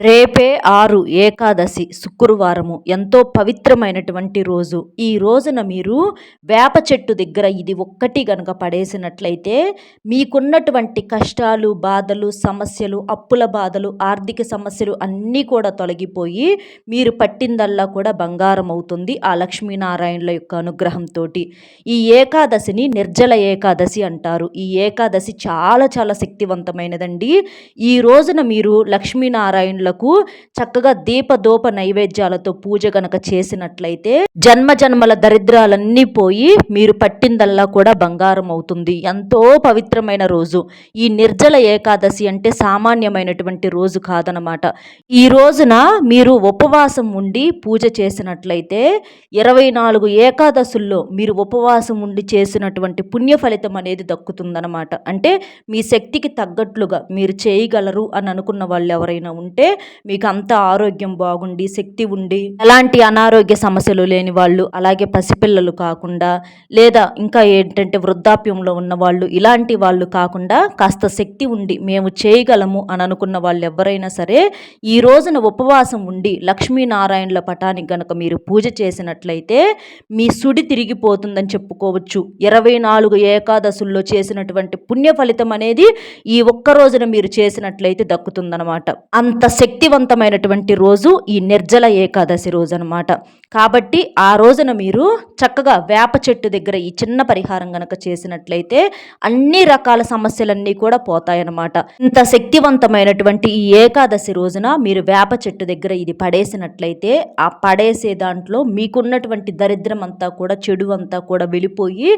రేపే ఆరు ఏకాదశి శుక్రవారము. ఎంతో పవిత్రమైనటువంటి రోజు. ఈ రోజున మీరు వేప చెట్టు దగ్గర ఇది ఒక్కటి గనక పడేసినట్లయితే మీకున్నటువంటి కష్టాలు బాధలు సమస్యలు అప్పుల బాధలు ఆర్థిక సమస్యలు అన్నీ కూడా తొలగిపోయి మీరు పట్టిందల్లా కూడా బంగారం అవుతుంది ఆ లక్ష్మీనారాయణుల యొక్క అనుగ్రహంతో ఈ ఏకాదశిని నిర్జల ఏకాదశి అంటారు. ఈ ఏకాదశి చాలా చాలా శక్తివంతమైనదండి. ఈ రోజున మీరు లక్ష్మీనారాయణ దేవుళ్ళకు చక్కగా దీపదోప నైవేద్యాలతో పూజ గనక చేసినట్లయితే జన్మ జన్మల దరిద్రాలన్నీ పోయి మీరు పట్టిందల్లా కూడా బంగారం అవుతుంది ఎంతో పవిత్రమైన రోజు. ఈ నిర్జల ఏకాదశి అంటే సామాన్యమైనటువంటి రోజు కాదనమాట. ఈ రోజున మీరు ఉపవాసం ఉండి పూజ చేసినట్లయితే ఇరవై నాలుగు ఏకాదశుల్లో మీరు ఉపవాసం ఉండి చేసినటువంటి పుణ్య ఫలితం అనేది దక్కుతుందనమాట. అంటే మీ శక్తికి తగ్గట్లుగా మీరు చేయగలరు అని అనుకున్న వాళ్ళు ఎవరైనా ఉంటే మీకు అంత ఆరోగ్యం బాగుండి శక్తి ఉండి ఎలాంటి అనారోగ్య సమస్యలు లేని వాళ్ళు అలాగే పసిపిల్లలు కాకుండా లేదా ఇంకా ఏంటంటే వృద్ధాప్యంలో ఉన్న వాళ్ళు ఇలాంటి వాళ్ళు కాకుండా కాస్త శక్తి ఉండి మేము చేయగలము అని అనుకున్న వాళ్ళు ఎవరైనా సరే ఈ రోజున ఉపవాసం ఉండి లక్ష్మీనారాయణుల పటానికి గనక మీరు పూజ చేసినట్లయితే మీ సుడి తిరిగిపోతుందని చెప్పుకోవచ్చు. ఇరవై నాలుగు ఏకాదశుల్లో చేసినటువంటి పుణ్య ఫలితం అనేది ఈ ఒక్క రోజున మీరు చేసినట్లయితే దక్కుతుందనమాట అంత శక్తివంతమైనటువంటి రోజు ఈ నిర్జల ఏకాదశి రోజు అనమాట కాబట్టి ఆ రోజున మీరు చక్కగా వేప చెట్టు దగ్గర ఈ చిన్న పరిహారం గనక చేసినట్లయితే అన్ని రకాల సమస్యలన్నీ కూడా పోతాయన్నమాట. ఇంత శక్తివంతమైనటువంటి ఈ ఏకాదశి రోజున మీరు వేప చెట్టు దగ్గర ఇది పడేసినట్లయితే ఆ పడేసే దాంట్లో మీకున్నటువంటి దరిద్రం అంతా కూడా చెడు అంతా కూడా వెళ్ళిపోయి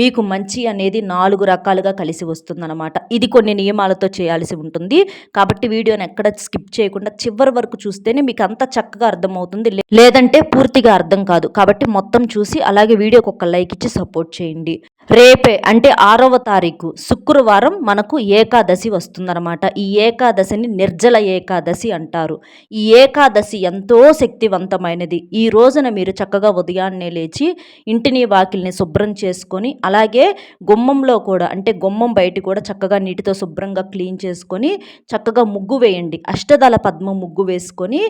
మీకు మంచి అనేది నాలుగు రకాలుగా కలిసి వస్తుందన్నమాట. ఇది కొన్ని నియమాలతో చేయాల్సి ఉంటుంది. కాబట్టి వీడియోని ఎక్కడ స్కిప్ చేయకుండా చివరి వరకు చూస్తేనే మీకు అంత చక్కగా అర్థమవుతుంది. లేదంటే పూర్తిగా అర్థం కాదు. కాబట్టి మొత్తం చూసి అలాగే వీడియోకి ఒక లైక్ ఇచ్చి సపోర్ట్ చేయండి. రేపే అంటే ఆరవ తారీఖు శుక్రవారం మనకు ఏకాదశి వస్తుందన్నమాట. ఈ ఏకాదశిని నిర్జల ఏకాదశి అంటారు. ఈ ఏకాదశి ఎంతో శక్తివంతమైనది. ఈ రోజున మీరు చక్కగా ఉదయాన్నే లేచి ఇంటిని వాకిల్ని శుభ్రం చేసుకొని అలాగే గుమ్మంలో కూడా అంటే గుమ్మం బయట కూడా చక్కగా నీటితో శుభ్రంగా క్లీన్ చేసుకొని చక్కగా ముగ్గు వేయండి. అష్టదళ పద్మ ముగ్గు వేసుకొని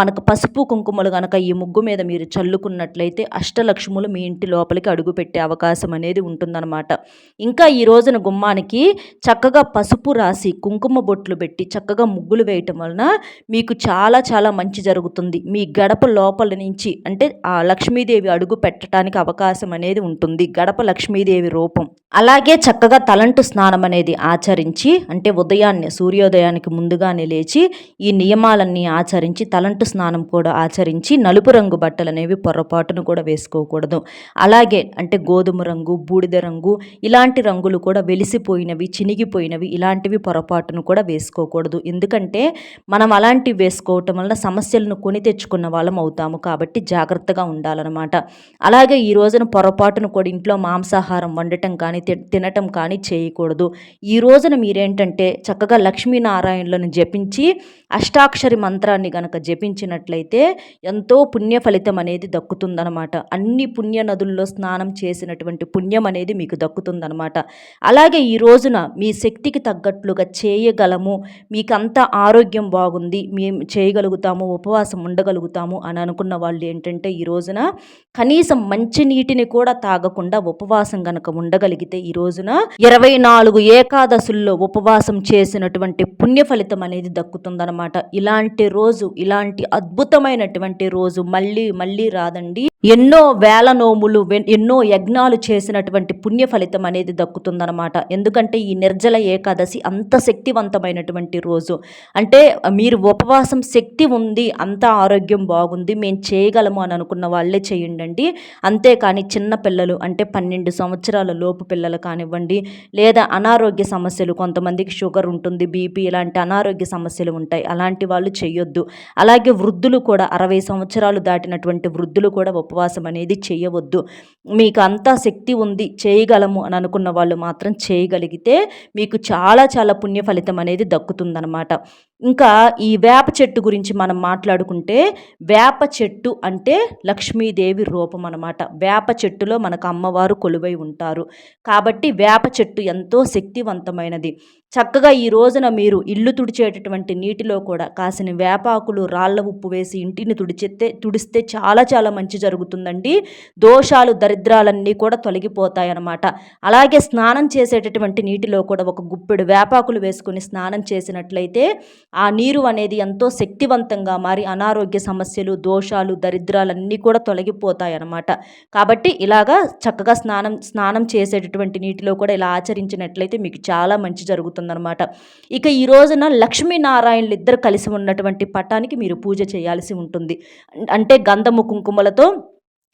మనకు పసుపు కుంకుమలు కనుక ఈ ముగ్గు మీద మీరు చల్లుకున్నట్లయితే అష్టలక్ష్ములు మీ ఇంటి లోపలికి అడుగు పెట్టే అవకాశం అనేది ఉంటుందన్నమాట. ఇంకా ఈ రోజున గుమ్మానికి చక్కగా పసుపు రాసి కుంకుమ బొట్లు పెట్టి చక్కగా ముగ్గులు వేయటం వలన మీకు చాలా చాలా మంచి జరుగుతుంది. మీ గడప లోపల నుంచి అంటే ఆ లక్ష్మీదేవి అడుగు పెట్టడానికి అవకాశం అనేది ఉంటుంది. గడప లక్ష్మీదేవి రూపం. అలాగే చక్కగా తలంటు స్నానం అనేది ఆచరించి అంటే ఉదయాన్నే సూర్యోదయానికి ముందుగానే లేచి ఈ నియమాలన్నీ ఆచరించి తలంటు స్నానం కూడా ఆచరించి నలుపు రంగు బట్టలు అనేవి పొరపాటును కూడా వేసుకోకూడదు. అలాగే అంటే గోధుమ రంగు బూడిద రంగు ఇలాంటి రంగులు కూడా వెలిసిపోయినవి చినిగిపోయినవి ఇలాంటివి పొరపాటును కూడా వేసుకోకూడదు. ఎందుకంటే మనం అలాంటివి వేసుకోవటం వలన సమస్యలను కొని తెచ్చుకున్న వాళ్ళం అవుతాము కాబట్టి జాగ్రత్తగా ఉండాలన్నమాట. అలాగే ఈ రోజున పొరపాటును కూడా ఇంట్లో మాంసాహారం వండటం కానీ తినటం కానీ చేయకూడదు. ఈ రోజున మీరేంటంటే చక్కగా లక్ష్మీనారాయణులను జపించి అష్టాక్షరి మంత్రాన్ని గనక జపించినట్లయితే ఎంతో పుణ్య ఫలితం అనేది దక్కుతుందనమాట అన్ని పుణ్య నదుల్లో స్నానం చేసినటువంటి పుణ్యం అనేది మీకు దక్కుతుందనమాట అలాగే ఈ రోజున మీ శక్తికి తగ్గట్లుగా చేయగలము మీకంతా ఆరోగ్యం బాగుంది మేము చేయగలుగుతాము ఉపవాసం ఉండగలుగుతాము అని అనుకున్న వాళ్ళు ఏంటంటే ఈ రోజున కనీసం మంచి నీటిని కూడా తాగకుండా ఉపవాసం గనక ఉండగలిగితే ఈ రోజున ఇరవై నాలుగు ఏకాదశుల్లో ఉపవాసం చేసినటువంటి పుణ్య ఫలితం అనేది దక్కుతుందనమాట ఇలాంటి రోజు ఇలాంటి అద్భుతమైనటువంటి రోజు మళ్ళీ మళ్ళీ రాదండి. ఎన్నో వేల నోములు ఎన్నో యజ్ఞాలు చేసినటువంటి పుణ్య ఫలితం అనేది దక్కుతుందనమాట ఎందుకంటే ఈ నిర్జల ఏకాదశి అంత శక్తివంతమైనటువంటి రోజు. అంటే మీరు ఉపవాసం శక్తి ఉంది అంత ఆరోగ్యం బాగుంది మేము చేయగలము అని అనుకున్న వాళ్ళే చేయండి అంతేకాని చిన్న పిల్లలు అంటే పన్నెండు సంవత్సరాల లోపు పిల్లలు కానివ్వండి లేదా అనారోగ్య సమస్యలు కొంతమందికి షుగర్ ఉంటుంది బీపీ ఇలాంటి అనారోగ్య సమస్యలు ఉంటాయి. అలాంటి వాళ్ళు చేయొద్దు. అలాగే వృద్ధులు కూడా అరవై సంవత్సరాలు దాటినటువంటి వృద్ధులు కూడా ఉపవాసం అనేది చేయవద్దు. మీకు అంతా శక్తి ఉంది చేయగలము అని అనుకున్న వాళ్ళు మాత్రం చేయగలిగితే మీకు చాలా చాలా పుణ్య ఫలితం అనేది దక్కుతుందనమాట ఇంకా ఈ వేప చెట్టు గురించి మనం మాట్లాడుకుంటే వేప చెట్టు అంటే లక్ష్మీదేవి రూపం అనమాట వేప చెట్టులో మనకు అమ్మవారు కొలువై ఉంటారు. కాబట్టి వేప చెట్టు ఎంతో శక్తివంతమైనది. చక్కగా ఈ రోజున మీరు ఇల్లు తుడిచేటటువంటి నీటిలో కూడా కాసిన వేపాకులు రాళ్ళ ఉప్పు వేసి ఇంటిని తుడిచెత్తే తుడిస్తే చాలా చాలా మంచి జరుగుతుందండి. దోషాలు దరిద్రాలన్నీ కూడా తొలగిపోతాయి అన్నమాట. అలాగే స్నానం చేసేటటువంటి నీటిలో కూడా ఒక గుప్పెడు వేపాకులు వేసుకుని స్నానం చేసినట్లయితే ఆ నీరు అనేది ఎంతో శక్తివంతంగా మారి అనారోగ్య సమస్యలు దోషాలు దరిద్రాలన్నీ కూడా తొలగిపోతాయి అన్నమాట కాబట్టి ఇలాగా చక్కగా స్నానం స్నానం చేసేటటువంటి నీటిలో కూడా ఇలా ఆచరించినట్లయితే మీకు చాలా మంచి జరుగుతుందన్నమాట. జరుగుతుందనమాట ఇక ఈ రోజున లక్ష్మీనారాయణలు ఇద్దరు కలిసి ఉన్నటువంటి పటానికి మీరు పూజ చేయాల్సి ఉంటుంది. అంటే గంధము కుంకుమలతో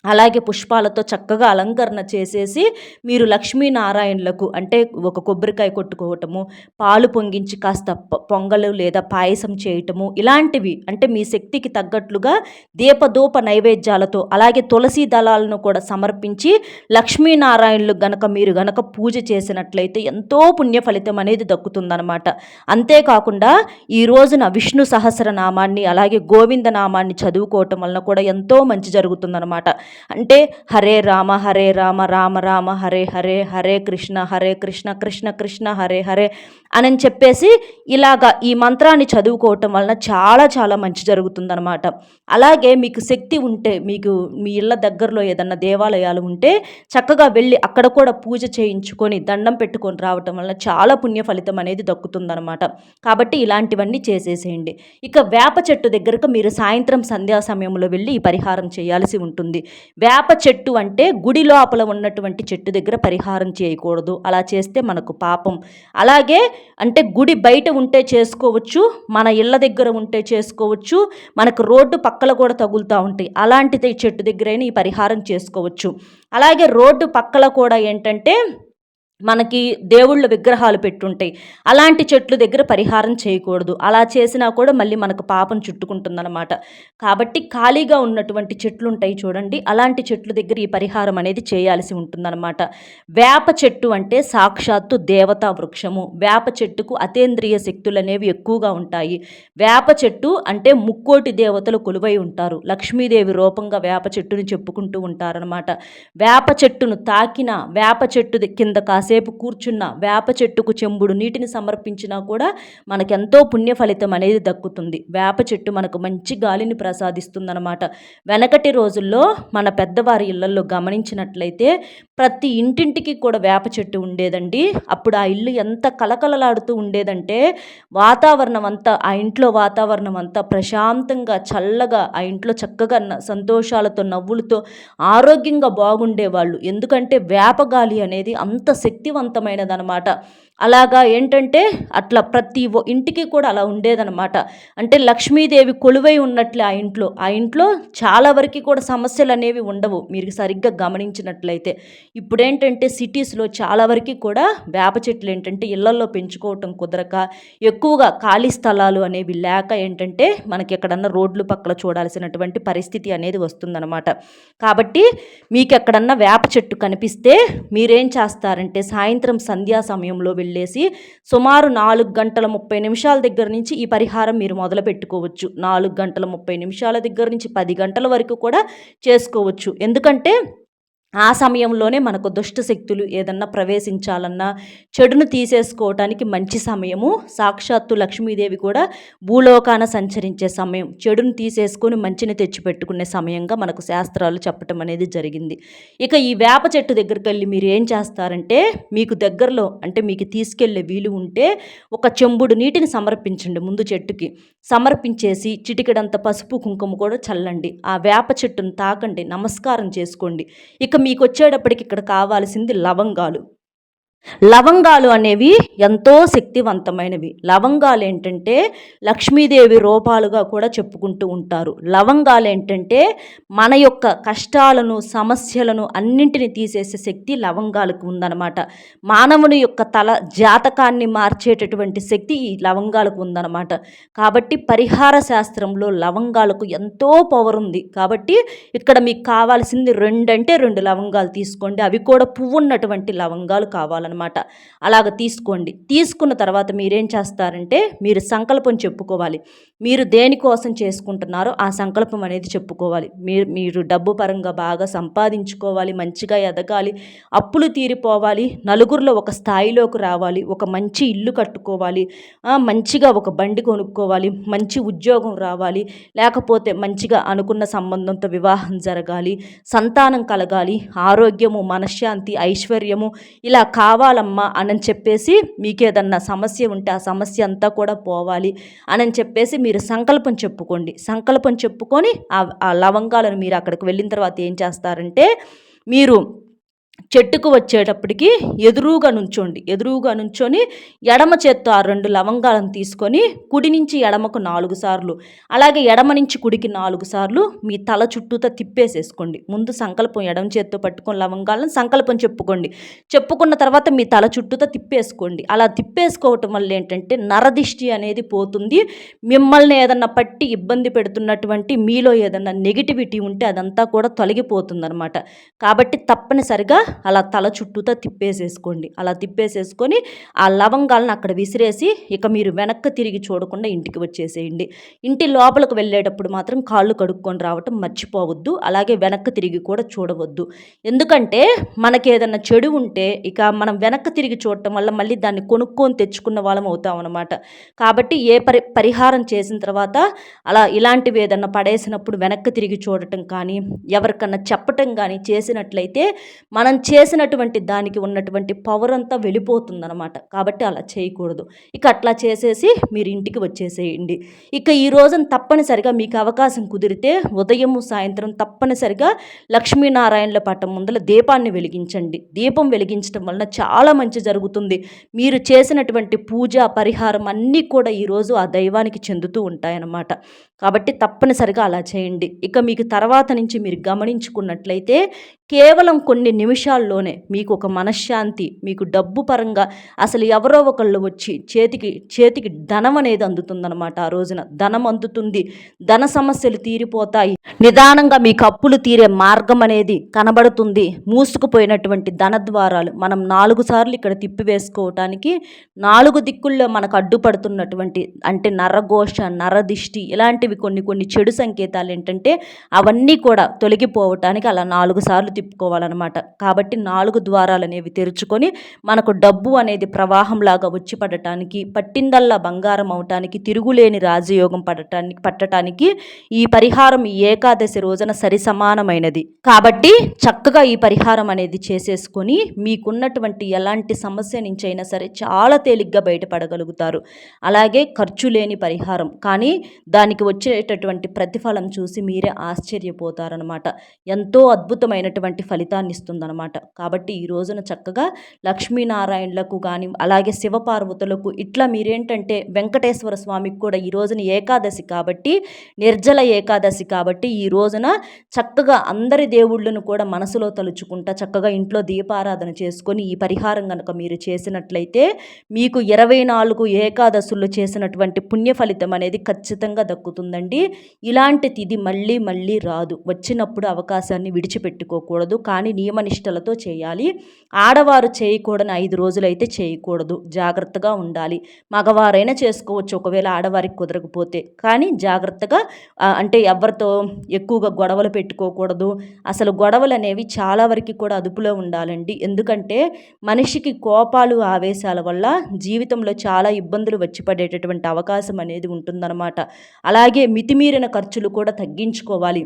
అలాగే పుష్పాలతో చక్కగా అలంకరణ చేసేసి మీరు లక్ష్మీనారాయణులకు అంటే ఒక కొబ్బరికాయ కొట్టుకోవటము పాలు పొంగించి కాస్త పొంగలు లేదా పాయసం చేయటము ఇలాంటివి అంటే మీ శక్తికి తగ్గట్లుగా దీపదూప నైవేద్యాలతో అలాగే తులసి దళాలను కూడా సమర్పించి లక్ష్మీనారాయణలు గనక మీరు గనక పూజ చేసినట్లయితే ఎంతో పుణ్య ఫలితం అనేది దక్కుతుందనమాట అంతేకాకుండా ఈ రోజున విష్ణు సహస్రనామాన్ని అలాగే గోవింద నామాన్ని చదువుకోవటం వలన కూడా ఎంతో మంచి జరుగుతుందనమాట అంటే హరే రామ హరే రామ రామ రామ హరే హరే హరే కృష్ణ హరే కృష్ణ కృష్ణ కృష్ణ హరే హరే అని చెప్పేసి ఇలాగా ఈ మంత్రాన్ని చదువుకోవటం వలన చాలా చాలా మంచి జరుగుతుందనమాట అలాగే మీకు శక్తి ఉంటే మీకు మీ ఇళ్ళ దగ్గరలో ఏదన్నా దేవాలయాలు ఉంటే చక్కగా వెళ్ళి అక్కడ కూడా పూజ చేయించుకొని దండం పెట్టుకొని రావటం వలన చాలా పుణ్య ఫలితం అనేది దక్కుతుందనమాట కాబట్టి ఇలాంటివన్నీ చేసేసేయండి. ఇక వేప చెట్టు దగ్గరకు మీరు సాయంత్రం సంధ్యా సమయంలో వెళ్ళి ఈ పరిహారం చేయాల్సి ఉంటుంది. వేప చెట్టు అంటే గుడి లోపల ఉన్నటువంటి చెట్టు దగ్గర పరిహారం చేయకూడదు. అలా చేస్తే మనకు పాపం. అలాగే అంటే గుడి బయట ఉంటే చేసుకోవచ్చు మన ఇళ్ళ దగ్గర ఉంటే చేసుకోవచ్చు మనకు రోడ్డు పక్కల కూడా తగులుతూ ఉంటాయి. అలాంటిది చెట్టు దగ్గరైనా ఈ పరిహారం చేసుకోవచ్చు. అలాగే రోడ్డు పక్కల కూడా ఏంటంటే మనకి దేవుళ్ళ విగ్రహాలు పెట్టుంటాయి. అలాంటి చెట్లు దగ్గర పరిహారం చేయకూడదు. అలా చేసినా కూడా మళ్ళీ మనకు పాపం చుట్టుకుంటుందన్నమాట. కాబట్టి ఖాళీగా ఉన్నటువంటి చెట్లు ఉంటాయి చూడండి. అలాంటి చెట్లు దగ్గర ఈ పరిహారం అనేది చేయాల్సి ఉంటుందన్నమాట. వేప చెట్టు అంటే సాక్షాత్తు దేవతా వృక్షము. వేప చెట్టుకు అతేంద్రియ శక్తులు అనేవి ఎక్కువగా ఉంటాయి. వేప చెట్టు అంటే ముక్కోటి దేవతలు కొలువై ఉంటారు. లక్ష్మీదేవి రూపంగా వేప చెట్టుని చెప్పుకుంటూ ఉంటారనమాట వేప చెట్టును తాకిన వేప చెట్టు కింద కాస్త కాసేపు కూర్చున్న వేప చెట్టుకు చెంబుడు నీటిని సమర్పించినా కూడా మనకెంతో పుణ్య ఫలితం అనేది దక్కుతుంది. వేప చెట్టు మనకు మంచి గాలిని ప్రసాదిస్తుందన్నమాట. వెనకటి రోజుల్లో మన పెద్దవారి ఇళ్ళలో గమనించినట్లయితే ప్రతి ఇంటింటికి కూడా వేప చెట్టు ఉండేదండి. అప్పుడు ఆ ఇల్లు ఎంత కలకలలాడుతూ ఉండేదంటే వాతావరణం అంతా ఆ ఇంట్లో వాతావరణం అంతా ప్రశాంతంగా చల్లగా ఆ ఇంట్లో చక్కగా సంతోషాలతో నవ్వులతో ఆరోగ్యంగా బాగుండేవాళ్ళు. ఎందుకంటే వేపగాలి అనేది అంత శక్తి శక్తివంతమైనదనమాట అలాగా ఏంటంటే అట్లా ప్రతి ఇంటికి కూడా అలా ఉండేదనమాట అంటే లక్ష్మీదేవి కొలువై ఉన్నట్లే ఆ ఇంట్లో. ఆ ఇంట్లో చాలా వరకు కూడా సమస్యలు అనేవి ఉండవు. మీరు సరిగ్గా గమనించినట్లయితే. ఇప్పుడేంటంటే సిటీస్లో చాలా వరకు కూడా వేప చెట్లు ఏంటంటే ఇళ్ళల్లో పెంచుకోవటం కుదరక ఎక్కువగా ఖాళీ స్థలాలు అనేవి లేక ఏంటంటే మనకి ఎక్కడన్నా రోడ్లు పక్కల చూడాల్సినటువంటి పరిస్థితి అనేది వస్తుందన్నమాట. కాబట్టి మీకు ఎక్కడన్నా వేప చెట్టు కనిపిస్తే మీరేం చేస్తారంటే సాయంత్రం సంధ్యా సమయంలో వెళ్ళేసి సుమారు నాలుగు గంటల ముప్పై నిమిషాల దగ్గర నుంచి ఈ పరిహారం మీరు మొదలు పెట్టుకోవచ్చు. నాలుగు గంటల ముప్పై నిమిషాల దగ్గర నుంచి పది గంటల వరకు కూడా చేసుకోవచ్చు. ఎందుకంటే ఆ సమయంలోనే మనకు దుష్ట శక్తులు ఏదన్నా ప్రవేశించాలన్నా చెడును తీసేసుకోవటానికి మంచి సమయము. సాక్షాత్తు లక్ష్మీదేవి కూడా భూలోకాన సంచరించే సమయం. చెడును తీసేసుకొని మంచిని తెచ్చిపెట్టుకునే సమయంగా మనకు శాస్త్రాలు చెప్పటం అనేది జరిగింది. ఇక ఈ వేప చెట్టు దగ్గరికి వెళ్ళి మీరు ఏం చేస్తారంటే మీకు దగ్గరలో అంటే మీకు తీసుకెళ్ళే వీలు ఉంటే ఒక చెంబుడు నీటిని సమర్పించండి ముందు చెట్టుకి. సమర్పించేసి చిటికెడంత పసుపు కుంకుమ కూడా చల్లండి. ఆ వేప చెట్టును తాకండి నమస్కారం చేసుకోండి. ఇక మీకు వచ్చేటప్పటికి ఇక్కడ కావాల్సింది లవంగాలు. లవంగాలు అనేవి ఎంతో శక్తివంతమైనవి. లవంగాలు ఏంటంటే లక్ష్మీదేవి రూపాలుగా కూడా చెప్పుకుంటూ ఉంటారు. లవంగాలు ఏంటంటే మన యొక్క కష్టాలను సమస్యలను అన్నింటిని తీసేసే శక్తి లవంగాలకు ఉందన్నమాట. మానవుని యొక్క తల జాతకాన్ని మార్చేటటువంటి శక్తి ఈ లవంగాలకు ఉందన్నమాట. కాబట్టి పరిహార శాస్త్రంలో లవంగాలకు ఎంతో పవర్ ఉంది. కాబట్టి ఇక్కడ మీకు కావాల్సింది రెండంటే రెండు లవంగాలు తీసుకోండి. అవి కూడా పువ్వు ఉన్నటువంటి లవంగాలు కావాలన్నమాట. అనమాట అలాగ తీసుకోండి. తీసుకున్న తర్వాత మీరేం చేస్తారంటే మీరు సంకల్పం చెప్పుకోవాలి. మీరు దేనికోసం చేసుకుంటున్నారో ఆ సంకల్పం అనేది చెప్పుకోవాలి. మీరు మీరు డబ్బు పరంగా బాగా సంపాదించుకోవాలి మంచిగా ఎదగాలి అప్పులు తీరిపోవాలి నలుగురిలో ఒక స్థాయిలోకి రావాలి ఒక మంచి ఇల్లు కట్టుకోవాలి మంచిగా ఒక బండి కొనుక్కోవాలి మంచి ఉద్యోగం రావాలి లేకపోతే మంచిగా అనుకున్న సంబంధంతో వివాహం జరగాలి సంతానం కలగాలి ఆరోగ్యము మనశ్శాంతి ఐశ్వర్యము ఇలా కావాలి కావాలమ్మా అని చెప్పేసి మీకేదన్నా సమస్య ఉంటే ఆ సమస్య అంతా కూడా పోవాలి అని చెప్పేసి మీరు సంకల్పం చెప్పుకోండి. సంకల్పం చెప్పుకొని ఆ లవంగాలను మీరు అక్కడికి వెళ్ళిన తర్వాత ఏం చేస్తారంటే మీరు చెట్టుకు వచ్చేటప్పటికి ఎదురుగా నుంచోండి. ఎదురుగా నుంచొని ఎడమ చేత్తో ఆ రెండు లవంగాలను తీసుకొని కుడి నుంచి ఎడమకు నాలుగు సార్లు అలాగే ఎడమ నుంచి కుడికి నాలుగు సార్లు మీ తల చుట్టూతో తిప్పేసేసుకోండి. ముందు సంకల్పం ఎడమ చేత్తో పట్టుకొని లవంగాలను సంకల్పం చెప్పుకోండి. చెప్పుకున్న తర్వాత మీ తల చుట్టూతో తిప్పేసుకోండి. అలా తిప్పేసుకోవటం వల్ల ఏంటంటే నరదిష్టి అనేది పోతుంది. మిమ్మల్ని ఏదన్నా పట్టి ఇబ్బంది పెడుతున్నటువంటి మీలో ఏదన్నా నెగిటివిటీ ఉంటే అదంతా కూడా తొలగిపోతుందన్నమాట. కాబట్టి తప్పనిసరిగా అలా తల చుట్టూతో తిప్పేసేసుకోండి. అలా తిప్పేసేసుకొని ఆ లవంగాలను అక్కడ విసిరేసి ఇక మీరు వెనక్కి తిరిగి చూడకుండా ఇంటికి వచ్చేసేయండి. ఇంటి లోపలికి వెళ్ళేటప్పుడు మాత్రం కాళ్ళు కడుక్కొని రావటం మర్చిపోవద్దు. అలాగే వెనక్కి తిరిగి కూడా చూడవద్దు. ఎందుకంటే మనకి ఏదన్నా చెడు ఉంటే ఇక మనం వెనక్కి తిరిగి చూడటం వల్ల మళ్ళీ దాన్ని కొనుక్కొని తెచ్చుకున్న వాళ్ళం అవుతాం అనమాట కాబట్టి ఏ పరి పరిహారం చేసిన తర్వాత అలా ఇలాంటివి ఏదన్నా పడేసినప్పుడు వెనక్కి తిరిగి చూడటం కానీ ఎవరికన్నా చెప్పటం కానీ చేసినట్లయితే మనం మనం చేసినటువంటి దానికి ఉన్నటువంటి పవర్ అంతా వెళ్ళిపోతుందనమాట కాబట్టి అలా చేయకూడదు. ఇక అట్లా చేసేసి మీరు ఇంటికి వచ్చేసేయండి. ఇక ఈ రోజున తప్పనిసరిగా మీకు అవకాశం కుదిరితే ఉదయం సాయంత్రం తప్పనిసరిగా లక్ష్మీనారాయణల పట్టం ముందల దీపాన్ని వెలిగించండి. దీపం వెలిగించడం వలన చాలా మంచి జరుగుతుంది. మీరు చేసినటువంటి పూజ పరిహారం అన్నీ కూడా ఈరోజు ఆ దైవానికి చెందుతూ ఉంటాయన్నమాట. కాబట్టి తప్పనిసరిగా అలా చేయండి. ఇక మీకు తర్వాత నుంచి మీరు గమనించుకున్నట్లయితే కేవలం కొన్ని నిమిషాలు నిమిషాల్లోనే మీకు ఒక మనశ్శాంతి మీకు డబ్బు పరంగా అసలు ఎవరో ఒకళ్ళు వచ్చి చేతికి చేతికి ధనం అనేది అందుతుందన్నమాట ఆ రోజున. ధనం అందుతుంది ధన సమస్యలు తీరిపోతాయి. నిదానంగా మీకు అప్పులు తీరే మార్గం అనేది కనబడుతుంది. మూసుకుపోయినటువంటి ధన ద్వారాలు మనం నాలుగు సార్లు ఇక్కడ తిప్పివేసుకోవటానికి నాలుగు దిక్కుల్లో మనకు అడ్డుపడుతున్నటువంటి అంటే నరఘోష నరదిష్టి ఇలాంటివి కొన్ని కొన్ని చెడు సంకేతాలు ఏంటంటే అవన్నీ కూడా తొలగిపోవటానికి అలా నాలుగు సార్లు తిప్పుకోవాలన్నమాట. కాబట్టి నాలుగు ద్వారాలు అనేవి తెరుచుకొని మనకు డబ్బు అనేది ప్రవాహంలాగా వచ్చి పడటానికి పట్టిందల్లా బంగారం అవటానికి తిరుగులేని రాజయోగం పడటానికి పట్టడానికి ఈ పరిహారం ఈ ఏకాదశి రోజున సరి సమానమైనది కాబట్టి చక్కగా ఈ పరిహారం అనేది చేసేసుకొని మీకున్నటువంటి ఎలాంటి సమస్య నుంచి అయినా సరే చాలా తేలిగ్గా బయటపడగలుగుతారు. అలాగే ఖర్చు లేని పరిహారం. కానీ దానికి వచ్చేటటువంటి ప్రతిఫలం చూసి మీరే ఆశ్చర్యపోతారనమాట ఎంతో అద్భుతమైనటువంటి ఫలితాన్ని ఇస్తుందన్నమాట కాబట్టి ఈ రోజున చక్కగా లక్ష్మీనారాయణలకు కానీ అలాగే శివపార్వతులకు ఇట్లా మీరేంటంటే వెంకటేశ్వర స్వామికి కూడా ఈ రోజున ఏకాదశి కాబట్టి నిర్జల ఏకాదశి కాబట్టి ఈ రోజున చక్కగా అందరి దేవుళ్ళను కూడా మనసులో తలుచుకుంటా చక్కగా ఇంట్లో దీపారాధన చేసుకొని ఈ పరిహారం కనుక మీరు చేసినట్లయితే మీకు ఇరవై నాలుగు ఏకాదశుల్లో చేసినటువంటి పుణ్య ఫలితం అనేది ఖచ్చితంగా దక్కుతుందండి. ఇలాంటి తిది మళ్ళీ మళ్ళీ రాదు. వచ్చినప్పుడు అవకాశాన్ని విడిచిపెట్టుకోకూడదు. కానీ నియమనిష్ట నియమనిష్టలతో చేయాలి. ఆడవారు చేయకూడని ఐదు రోజులైతే చేయకూడదు. జాగ్రత్తగా ఉండాలి. మగవారైనా చేసుకోవచ్చు. ఒకవేళ ఆడవారికి కుదరకపోతే. కానీ జాగ్రత్తగా అంటే ఎవరితో ఎక్కువగా గొడవలు పెట్టుకోకూడదు. అసలు గొడవలు అనేవి చాలా వరకు కూడా అదుపులో ఉండాలండి. ఎందుకంటే మనిషికి కోపాలు ఆవేశాల వల్ల జీవితంలో చాలా ఇబ్బందులు వచ్చి పడేటటువంటి అవకాశం అనేది ఉంటుందన్నమాట. అలాగే మితిమీరిన ఖర్చులు కూడా తగ్గించుకోవాలి.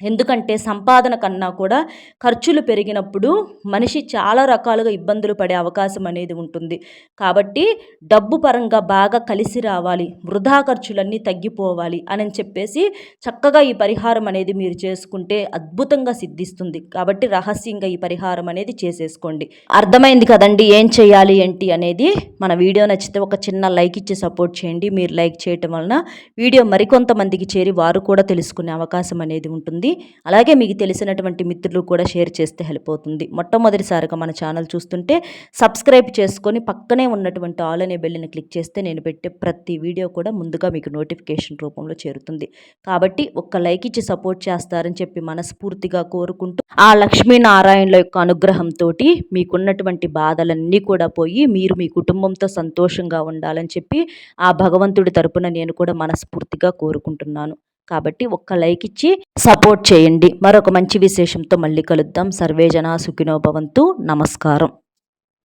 ఎందుకంటే సంపాదన కన్నా కూడా ఖర్చులు పెరిగినప్పుడు మనిషి చాలా రకాలుగా ఇబ్బందులు పడే అవకాశం అనేది ఉంటుంది. కాబట్టి డబ్బు పరంగా బాగా కలిసి రావాలి వృధా ఖర్చులన్నీ తగ్గిపోవాలి అని చెప్పేసి చక్కగా ఈ పరిహారం అనేది మీరు చేసుకుంటే అద్భుతంగా సిద్ధిస్తుంది. కాబట్టి రహస్యంగా ఈ పరిహారం అనేది చేసేసుకోండి. అర్థమైంది కదండి ఏం చేయాలి ఏంటి అనేది? మన వీడియో నచ్చితే ఒక చిన్న లైక్ ఇచ్చి సపోర్ట్ చేయండి. మీరు లైక్ చేయటం వలన వీడియో మరికొంతమందికి చేరి వారు కూడా తెలుసుకునే అవకాశం అనేది ఉంటుంది. అలాగే మీకు తెలిసినటువంటి మిత్రులు కూడా షేర్ చేస్తే హెల్ప్ అవుతుంది. మొట్టమొదటిసారిగా మన ఛానల్ చూస్తుంటే సబ్స్క్రైబ్ చేసుకొని పక్కనే ఉన్నటువంటి ఆల్ అనే బెల్లిని క్లిక్ చేస్తే నేను పెట్టే ప్రతి వీడియో కూడా ముందుగా మీకు నోటిఫికేషన్ రూపంలో చేరుతుంది. కాబట్టి ఒక్క లైక్ ఇచ్చి సపోర్ట్ చేస్తారని చెప్పి మనస్ఫూర్తిగా కోరుకుంటూ ఆ లక్ష్మీనారాయణుల యొక్క అనుగ్రహంతో మీకున్నటువంటి బాధలన్నీ కూడా పోయి మీరు మీ కుటుంబంతో సంతోషంగా ఉండాలని చెప్పి ఆ భగవంతుడి తరపున నేను కూడా మనస్ఫూర్తిగా కోరుకుంటున్నాను. కాబట్టి ఒక్క లైక్ ఇచ్చి సపోర్ట్ చేయండి. మరొక మంచి విశేషంతో మళ్ళీ కలుద్దాం. సర్వేజన సుఖినోభవంతు నమస్కారం.